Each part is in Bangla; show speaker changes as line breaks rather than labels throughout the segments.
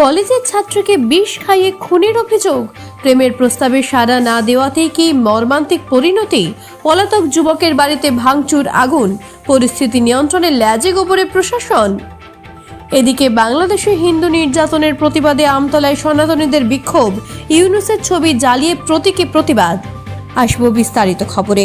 কলেজের ছাত্রকে বিষ খাইয়ে খুনের অভিযোগ। প্রেমের প্রস্তাবে সাড়া না দেওয়াতেই কি মর্মান্তিক পরিণতি? পলাতক যুবকের বাড়িতে ভাঙচুর আগুন। পরিস্থিতি নিয়ন্ত্রণে ল্যাজে গোবরে প্রশাসন। এদিকে বাংলাদেশে হিন্দু নির্যাতনের প্রতিবাদে আমতলায় সনাতনীদের বিক্ষোভ। ইউনুসের ছবি জ্বালিয়ে প্রতীকী প্রতিবাদ। আসব বিস্তারিত খবরে।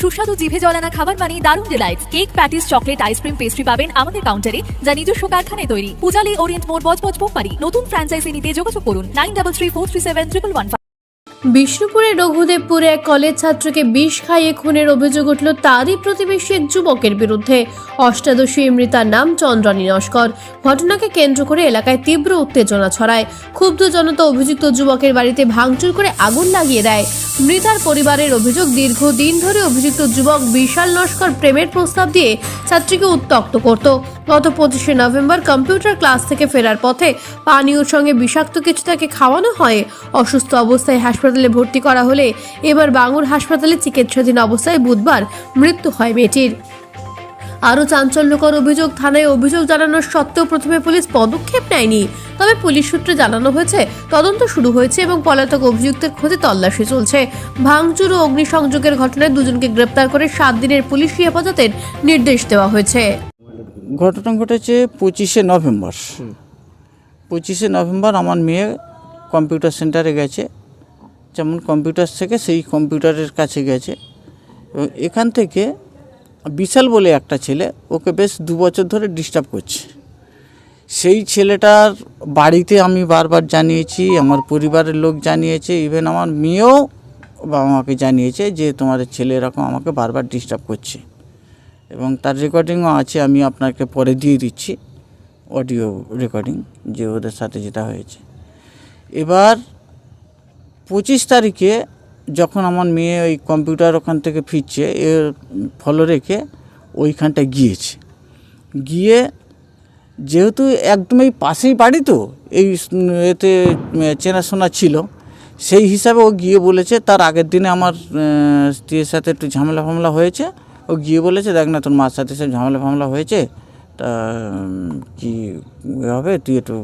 সুস্বাদু জিভে জলানা খাবার মানে দারুণ delight cake patties chocolate ice cream pastry পাবেন আমাদের কাউন্টারে যা নিজস্ব কারখানায় তৈরি। পূজালি ওরিয়েন্ট মোড়, বজবজ বোম্পারি নতুন ফ্র্যাঞ্চাইজি নিতে যোগাযোগ করুন nine double three four three seven triple one
বিষ্ণুপুরের রঘুদেবপুরে এক কলেজ ছাত্রকে বিষ খাইয়ে খুনের অভিযোগ উঠল তারই প্রতিবেশী এক যুবকের বিরুদ্ধে। অষ্টাদশী মৃতার নাম চন্দ্রানী নস্কর। ঘটনাকে কেন্দ্র করে এলাকায় তীব্র উত্তেজনা ছড়ায়। ক্ষুব্ধ জনতা অভিযুক্ত যুবকের বাড়িতে ভাঙচুর করে আগুন লাগিয়ে দেয়। মৃতার পরিবারের অভিযোগ দীর্ঘদিন ধরে অভিযুক্ত যুবক বিশাল নস্কর প্রেমের প্রস্তাব দিয়ে ছাত্রীকে উত্তক্ত করত। গত পঁচিশে নভেম্বর কম্পিউটার ক্লাস থেকে ফেরার পথে পানীয়র সঙ্গে বিষাক্ত কিছু তাকে খাওয়ানো হয়। অসুস্থ অবস্থায় হাসপাতালে ভর্তি করা হলে এবার বাঙুর হাসপাতালে চিকিৎসাধীন অবস্থায় বুধবার মৃত্যু হয় মেয়েটির। আরও চাঞ্চল্যকর অভিযোগ থানায় অভিযোগ জানানোর সত্ত্বেও প্রথমে পুলিশ পদক্ষেপ নেয়নি। তবে পুলিশ সূত্রে জানানো হয়েছে তদন্ত শুরু হয়েছে এবং পলাতক অভিযুক্তের খোঁজে তল্লাশি চলছে। ভাঙচুর ও অগ্নিসংযোগের ঘটনায় দুজনকে গ্রেপ্তার করে সাত দিনের পুলিশি হেফাজতের নির্দেশ দেওয়া হয়েছে।
ঘটনা ঘটেছে পঁচিশে নভেম্বর। পঁচিশে নভেম্বর আমার মেয়ে কম্পিউটার সেন্টারে গেছে। যেমন কম্পিউটার থেকে সেই কম্পিউটারের কাছে গেছে। এবং এখান থেকে বিশাল বলে একটা ছেলে, ওকে বেশ দু বছর ধরে ডিস্টার্ব করছে। সেই ছেলেটার বাড়িতে আমি বারবার জানিয়েছি, আমার পরিবারের লোক জানিয়েছে ইভেন আমার মেয়েও বাবা মাকে জানিয়েছে যে তোমার ছেলে এরকম আমাকে বারবার ডিস্টার্ব করছে। এবং তার রেকর্ডিংও আছে, আমি আপনাকে পরে দিয়ে দিচ্ছি অডিও রেকর্ডিং যে ওদের সাথে যেটা হয়েছে। এবার পঁচিশ তারিখে যখন আমার মেয়ে ওই কম্পিউটার ওখান থেকে ফিরছে, এর ফলো রেখে ওইখানটায় গিয়েছে। গিয়ে যেহেতু একদম এই পাশেই বাড়ি তো, এই এতে চেনাশোনা ছিল, সেই হিসাবে ও গিয়ে বলেছে, তার আগের দিনে আমার স্ত্রীর সাথে একটু ঝামেলা ফামলা হয়েছে, ও গিয়ে বলেছে, দেখ না, তোর মার সাথে সব ঝামেলা ফামলা হয়েছে, তা, কি হবে, তুই একটু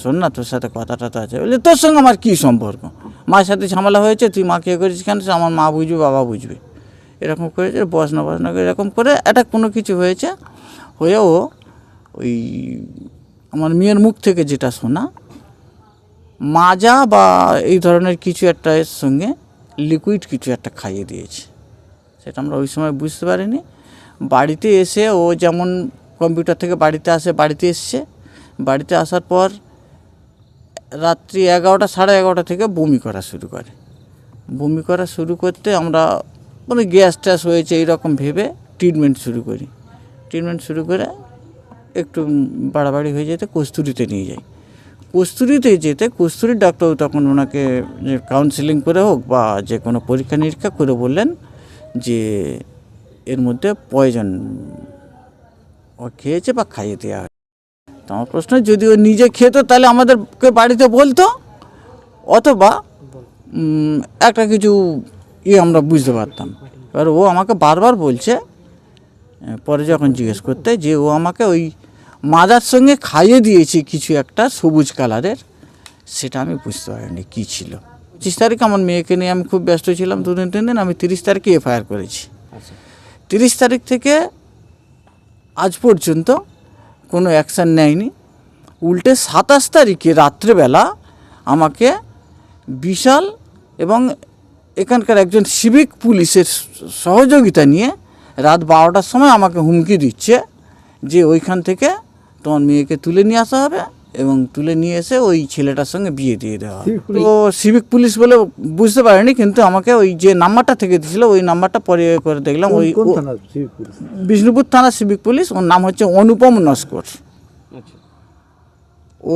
শোন না, তোর সাথে কথা টথা আছে। বলে, তোর সঙ্গে আমার কী সম্পর্ক? মায়ের সাথে ঝামেলা হয়েছে, তুই মাকে এ করেছিস কেন? আমার মা বুঝবে, বাবা বুঝবে। এরকম করেছে বসনা বসনা করে এরকম করে একটা কোনো কিছু হয়েছে। হয়েও ওই আমার মেয়ের মুখ থেকে যেটা শোনা মাজা বা এই ধরনের কিছু একটা এর সঙ্গে লিকুইড কিছু একটা খাইয়ে দিয়েছে। সেটা আমরা ওই সময় বুঝতে পারিনি। বাড়িতে এসে ও যেমন কম্পিউটার থেকে বাড়িতে আসে, বাড়িতে এসছে। বাড়িতে আসার পর রাত্রি এগারোটা, সাড়ে এগারোটা থেকে বমি করা শুরু করে। বমি করা শুরু করতে আমরা মানে গ্যাস ট্যাস হয়েছে এইরকম ভেবে ট্রিটমেন্ট শুরু করি। ট্রিটমেন্ট শুরু করে একটু বাড়াবাড়ি হয়ে যেতে কস্তুরিতে নিয়ে যাই। কস্তুরিতে যেতে, কস্তুরির ডাক্তার তখন ওনাকে কাউন্সিলিং করে হোক বা যে কোনো পরীক্ষা নিরীক্ষা করে বললেন যে এর মধ্যে পয়জন খেয়েছে বা খাইয়ে দেওয়া আমার প্রশ্ন যদি ও নিজে খেত তাহলে আমাদেরকে বাড়িতে বলতো? অথবা একটা কিছু ইয়ে আমরা বুঝতে পারতাম। এবার ও আমাকে বারবার বলছে পরে যখন জিজ্ঞেস করতে যে ও আমাকে ওই মাদার সঙ্গে খাইয়ে দিয়েছে কিছু একটা সবুজ কালারের সেটা আমি বুঝতে পারিনি কী ছিল। পঁচিশ তারিখ আমার মেয়েকে নিয়ে আমি খুব ব্যস্ত ছিলাম দুদিন তিন দিন আমি তিরিশ তারিখে এফআইআর করেছি। তিরিশ তারিখ থেকে আজ পর্যন্ত কোনো অ্যাকশান নেয়নি। উল্টে সাতাশ তারিখে রাত্রেবেলা আমাকে বিশাল এবং এখানকার একজন সিভিক পুলিশের সহযোগিতা নিয়ে রাত বারোটার সময় আমাকে হুমকি দিচ্ছে যে ওইখান থেকে তোমার মেয়েকে তুলে নিয়ে আসা হবে। এবং তুলে নিয়ে এসে ওই ছেলেটার সঙ্গে বিয়ে দিয়ে দেওয়া তো সিভিক পুলিশ বলে বুঝতে পারিনি কিন্তু আমাকে ওই যে নাম্বারটা থেকে দিয়েছিল ওই নাম্বারটা পরে করে দেখলাম ওই বিষ্ণুপুর থানা সিভিক পুলিশ ওর নাম হচ্ছে অনুপম নস্কর।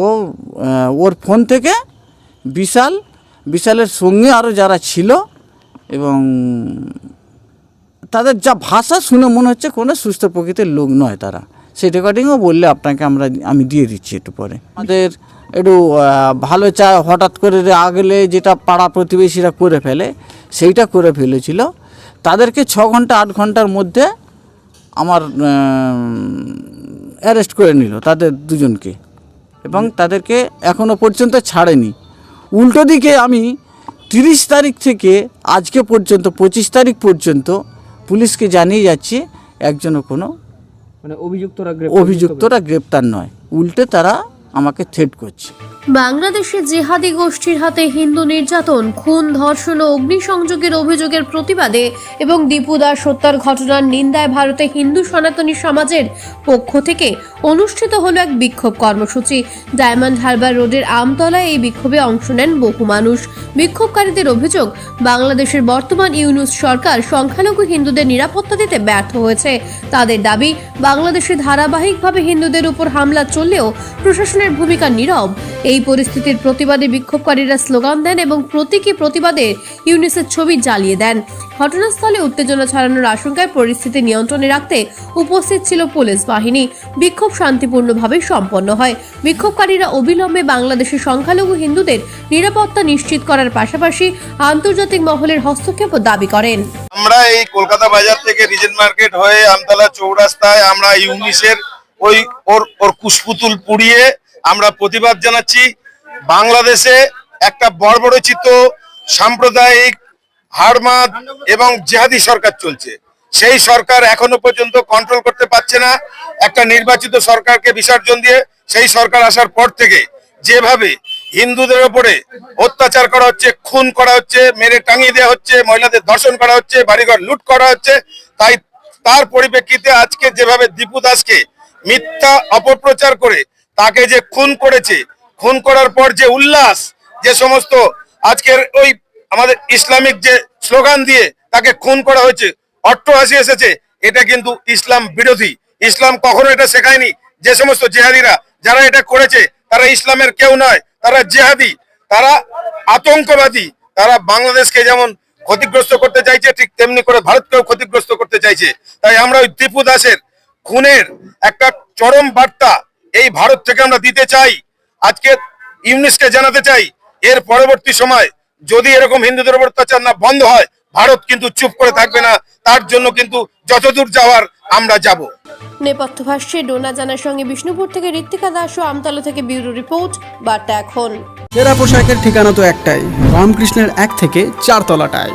ও ওর ফোন থেকে বিশাল বিশালের সঙ্গে আরও যারা ছিল এবং তাদের যা ভাষা শুনে মনে হচ্ছে কোনো সুস্থ প্রকৃতির লোক নয় তারা। সেই রেকর্ডিংও বললে আপনাকে আমরা, আমি দিয়ে দিচ্ছি একটু পরে। আমাদের একটু ভালো চা, হঠাৎ করে আগলে যেটা পাড়া প্রতিবেশীরা করে ফেলে, সেইটা করে ফেলেছিল। তাদেরকে ছ ঘণ্টা, আট ঘণ্টার মধ্যে আমার অ্যারেস্ট করে নিল তাদের দুজনকে। এবং তাদেরকে এখনও পর্যন্ত ছাড়েনি। উল্টো দিকে আমি তিরিশ তারিখ থেকে, আজকে পর্যন্ত, পঁচিশ তারিখ পর্যন্ত পুলিশকে জানিয়ে যাচ্ছি, একজনও কোনো
মানে অভিযুক্তরা
অভিযুক্তরা গ্রেপ্তার নয় উল্টে তারা আমাকে থ্রেট করছে। বাংলাদেশে জেহাদি গোষ্ঠীর হাতে হিন্দু নির্যাতন, খুন, ধর্ষণ ও অগ্নিসংযোগের অভিযোগের প্রতিবাদে এবং দীপু দাস হত্যার ঘটনার নিন্দায় ভারতে হিন্দু সনাতনী সমাজের পক্ষ থেকে অনুষ্ঠিত হলো এক বিক্ষোভ কর্মসূচি। ডায়মন্ড হারবার রোডের আমতলায় এই বিক্ষোভে অংশ নেন বহু মানুষ। বিক্ষোভকারীদের অভিযোগ, বাংলাদেশের বর্তমান ইউনুস সরকার সংখ্যালঘু হিন্দুদের নিরাপত্তা দিতে ব্যর্থ হয়েছে। তাদের দাবি, বাংলাদেশে ধারাবাহিকভাবে হিন্দুদের উপর হামলা চললেও প্রশাসনের ভূমিকা নীরব। এই পরিস্থিতির প্রতিবাদে বিক্ষোভকারীরা স্লোগান দেন এবং প্রতীকী প্রতিবাদে ইউনিসের ছবি জ্বালিয়ে দেন। ঘটনাস্থলে উত্তেজনা ছড়ানোর আশঙ্কায় পরিস্থিতি নিয়ন্ত্রণে রাখতে উপস্থিত ছিল পুলিশ বাহিনী। বিক্ষোভ শান্তিপূর্ণভাবে সম্পন্ন হয়। বিক্ষোভকারীরা অবিলম্বে বাংলাদেশের সংখ্যালঘু হিন্দুদের নিরাপত্তা নিশ্চিত করার পাশাপাশি আন্তর্জাতিক মহলের হস্তক্ষেপও দাবি করেন।
আমরা এই কলকাতা বাজার থেকে রিজেন্ট মার্কেট হয়ে আমতলা চৌরাস্তায় আমরা ইউনিসের ওই ওর ওর কুশপুতুল পুড়িয়ে আমরা প্রতিবাদ জানাচ্ছি বাংলাদেশে একটা বর্বরচিত সাম্প্রদায়িক হারমাদ এবং জেহাদি সরকার চলছে। সেই সরকার এখনও পর্যন্ত কন্ট্রোল করতে পারছে না। একটা নির্বাচিত সরকারকে বিসর্জন দিয়ে সেই সরকার আসার পর থেকে যেভাবে হিন্দুদের ওপরে অত্যাচার করা হচ্ছে, খুন করা হচ্ছে, মেরে টাঙিয়ে দেওয়া হচ্ছে, মহিলাদের ধর্ষণ করা হচ্ছে, বাড়িঘর লুট করা হচ্ছে, তাই তার পরিপ্রেক্ষিতে আজকে যেভাবে দীপু দাসকে মিথ্যা অপপ্রচার করে তাকে যে খুন করেছে, খুন করার পর যে উল্লাস, যে সমস্ত আজকের ওই আমাদের ইসলামিক যে স্লোগান দিয়ে তাকে খুন করা হয়েছে, অট্ট হাসি এসেছে, এটা কিন্তু ইসলাম বিরোধী। ইসলাম কখনো এটা শেখায়নি। যে সমস্ত জেহাদিরা যারা এটা করেছে, তারা ইসলামের কেউ নয়, তারা জেহাদি, তারা আতঙ্কবাদী, তারা বাংলাদেশকে যেমন ক্ষতিগ্রস্ত করতে চাইছে, ঠিক তেমনি করে ভারতকেও ক্ষতিগ্রস্ত করতে চাইছে। তাই আমরা ওই দীপু দাসের খুনের একটা চরম বার্তা এই ভারত থেকে আমরা দিতে চাই আজকে ইউনিসকে জানাতে চাই এর পরবর্তী সময় যদি এরকম হিন্দুদের উপর অত্যাচার না বন্ধ হয় ভারত কিন্তু চুপ করে থাকবে না তার জন্য কিন্তু যতদূর যাওয়ার আমরা যাব।
নেপথ্য ভাষ্যে ডোনা জানার সঙ্গে বিষ্ণুপুর থেকে ঋত্বিকা দাস ও আমতলা থেকে ব্যুরো রিপোর্ট বার্তা এখন।
সেরা পোশাকের ঠিকানা তো একটাই রামকৃষ্ণের এক থেকে চারতলাটায়